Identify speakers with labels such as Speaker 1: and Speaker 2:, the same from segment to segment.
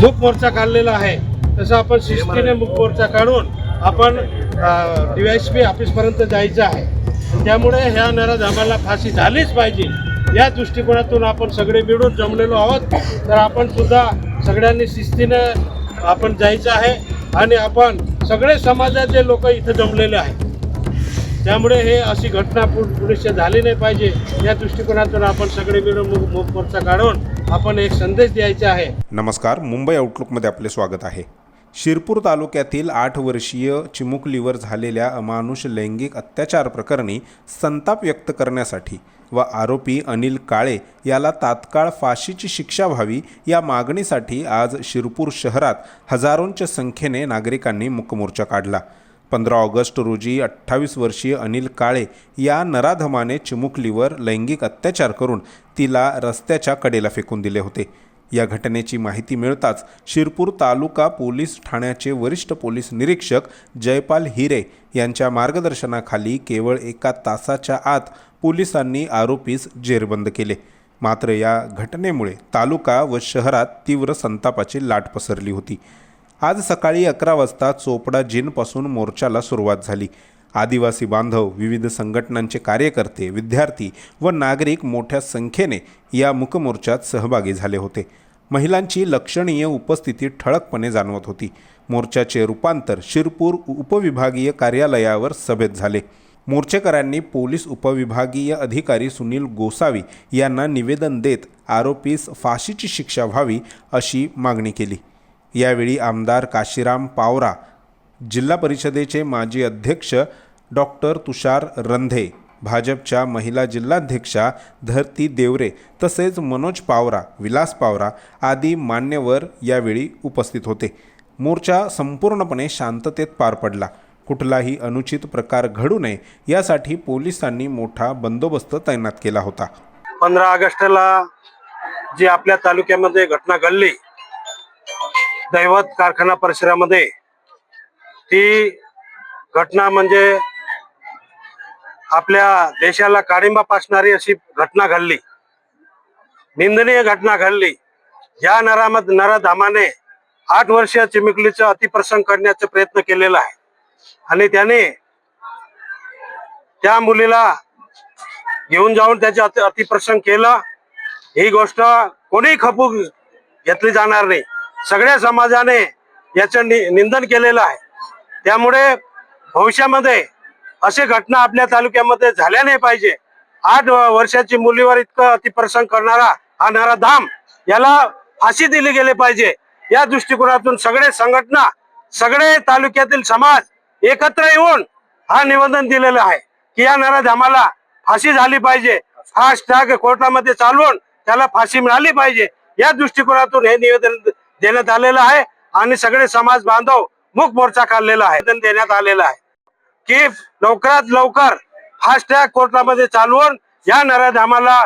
Speaker 1: मूक मोर्चा काढलेला आहे. तसं आपण शिस्तीने मूक मोर्चा काढून आपण डीवायसपी ऑफिसपर्यंत जायचं आहे. त्यामुळे ह्या नराधामाला फाशी झालीच पाहिजे. या दृष्टिकोनातून आपण सगळे मिळून जमलेलो आहोत. तर आपण सुद्धा सगळ्यांनी शिस्तीनं आपण जायचं आहे आणि आपण सगळे समाजाचे लोक इथं जमलेले आहेत. त्यामुळे हे अशी घटना पु- पुढे झाली नाही पाहिजे. या दृष्टिकोनातून आपण सगळे मिळून मूक मोर्चा काढून आपण एक संदेश द्यायचा आहे.
Speaker 2: नमस्कार मुंबई आउटलुकमध्ये आपले स्वागत आहे. शिरपूर तालुक्यातील आठ वर्षीय चिमुकलीवर झालेल्या अमानुष लैंगिक अत्याचार प्रकरणी संताप व्यक्त करण्यासाठी व आरोपी अनिल काळे याला तात्काळ फाशीची शिक्षा व्हावी या मागणीसाठी आज शिरपूर शहरात हजारोंच्या संख्येने नागरिकांनी मुकमोर्चा काढला. पंधरा ऑगस्ट रोजी अठ्ठावीस वर्षीय अनिल काळे या नराधमाने चिमुकलीवर लैंगिक अत्याचार करून तिला रस्त्याच्या कडेला फेकून दिले होते. या घटनेची माहिती मिळताच शिरपूर तालुका पोलीस ठाण्याचे वरिष्ठ पोलीस निरीक्षक जयपाल हिरे यांच्या मार्गदर्शनाखाली केवळ एका तासाच्या आत पोलिसांनी आरोपीस जेरबंद केले. मात्र या घटनेमुळे तालुका व शहरात तीव्र संतापाची लाट पसरली होती. आज सकाळी अकरा वाजता चोपडा जिनपासून मोर्चाला सुरुवात झाली. आदिवासी बांधव विविध संघटनांचे कार्यकर्ते विद्यार्थी व नागरिक मोठ्या संख्येने या मुकमोर्चात सहभागी झाले होते. महिलांची लक्षणीय उपस्थिती ठळकपणे जाणवत होती. मोर्चाचे रूपांतर शिरपूर उपविभागीय कार्यालयावर सभेत झाले. मोर्चेकऱ्यांनी पोलीस उपविभागीय अधिकारी सुनील गोसावी यांना निवेदन देत आरोपीस फाशीची शिक्षा व्हावी अशी मागणी केली. यावेळी आमदार काशीराम पावरा जिल्हा परिषदेचे माजी अध्यक्ष डॉक्टर तुषार रंधे भाजपच्या महिला जिल्हाध्यक्षा धरती देवरे तसेच मनोज पावरा विलास पावरा आदी मान्यवर यावेळी उपस्थित होते. मोर्चा संपूर्णपणे शांततेत पार पडला. कुठलाही अनुचित प्रकार घडू नये यासाठी पोलिसांनी मोठा बंदोबस्त तैनात केला होता.
Speaker 1: पंधरा ऑगस्टला जी आपल्या तालुक्यामध्ये घटना घडली दैवत कारखाना परिसरामध्ये ती घटना म्हणजे आपल्या देशाला काळिंबा पासणारी अशी घटना घडली. निंदनीय घटना घडली. या नरामध नराधामाने आठ वर्ष चिमुकलीचं अतिप्रसंग करण्याचा प्रयत्न केलेला आहे. आणि त्याने त्या मुलीला घेऊन जाऊन त्याचे अति अतिप्रसंग केलं. ही गोष्ट कोणी खपू घेतली जाणार नाही. सगळ्या समाजाने याचं नि- निंदन केलेलं आहे. त्यामुळे भविष्यामध्ये अशी घटना आपल्या तालुक्यामध्ये झाल्या नाही पाहिजे. आठ वर्षाची मुलीवर इतकं अतिप्रसंग करणारा हा नराधाम याला फाशी दिली गेली पाहिजे. या दृष्टिकोनातून सगळे संघटना सगळे तालुक्यातील समाज एकत्र येऊन हा निवेदन दिलेलं आहे की या नराधामाला फाशी झाली पाहिजे. फास्ट ट्रॅक कोर्टामध्ये चालवून त्याला फाशी मिळाली पाहिजे. या दृष्टिकोनातून हे निवेदन देण्यात आलेलं आहे आणि सगळे समाज बांधव मुख मोर्चा काढलेला आहे. देण्यात आलेलं आहे. की लवकरात लवकर फास्ट ट्रॅक कोर्टामध्ये चालवून या नराधामाला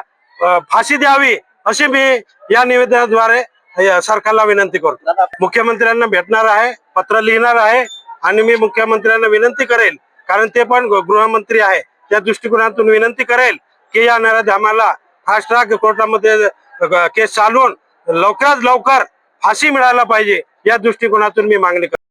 Speaker 1: फाशी द्यावी अशी मी या निवेदनाद्वारे सरकारला विनंती करतो. मुख्यमंत्र्यांना भेटणार आहे पत्र लिहिणार आहे आणि मी मुख्यमंत्र्यांना विनंती करेल कारण ते पण गृहमंत्री आहे. त्या दृष्टिकोनातून विनंती करेल की या नराधामाला फास्ट ट्रॅक कोर्टामध्ये केस चालवून लवकरात लवकर फाशी मिळायला पाहिजे या दृष्टिकोनातून मी मागणी करतो.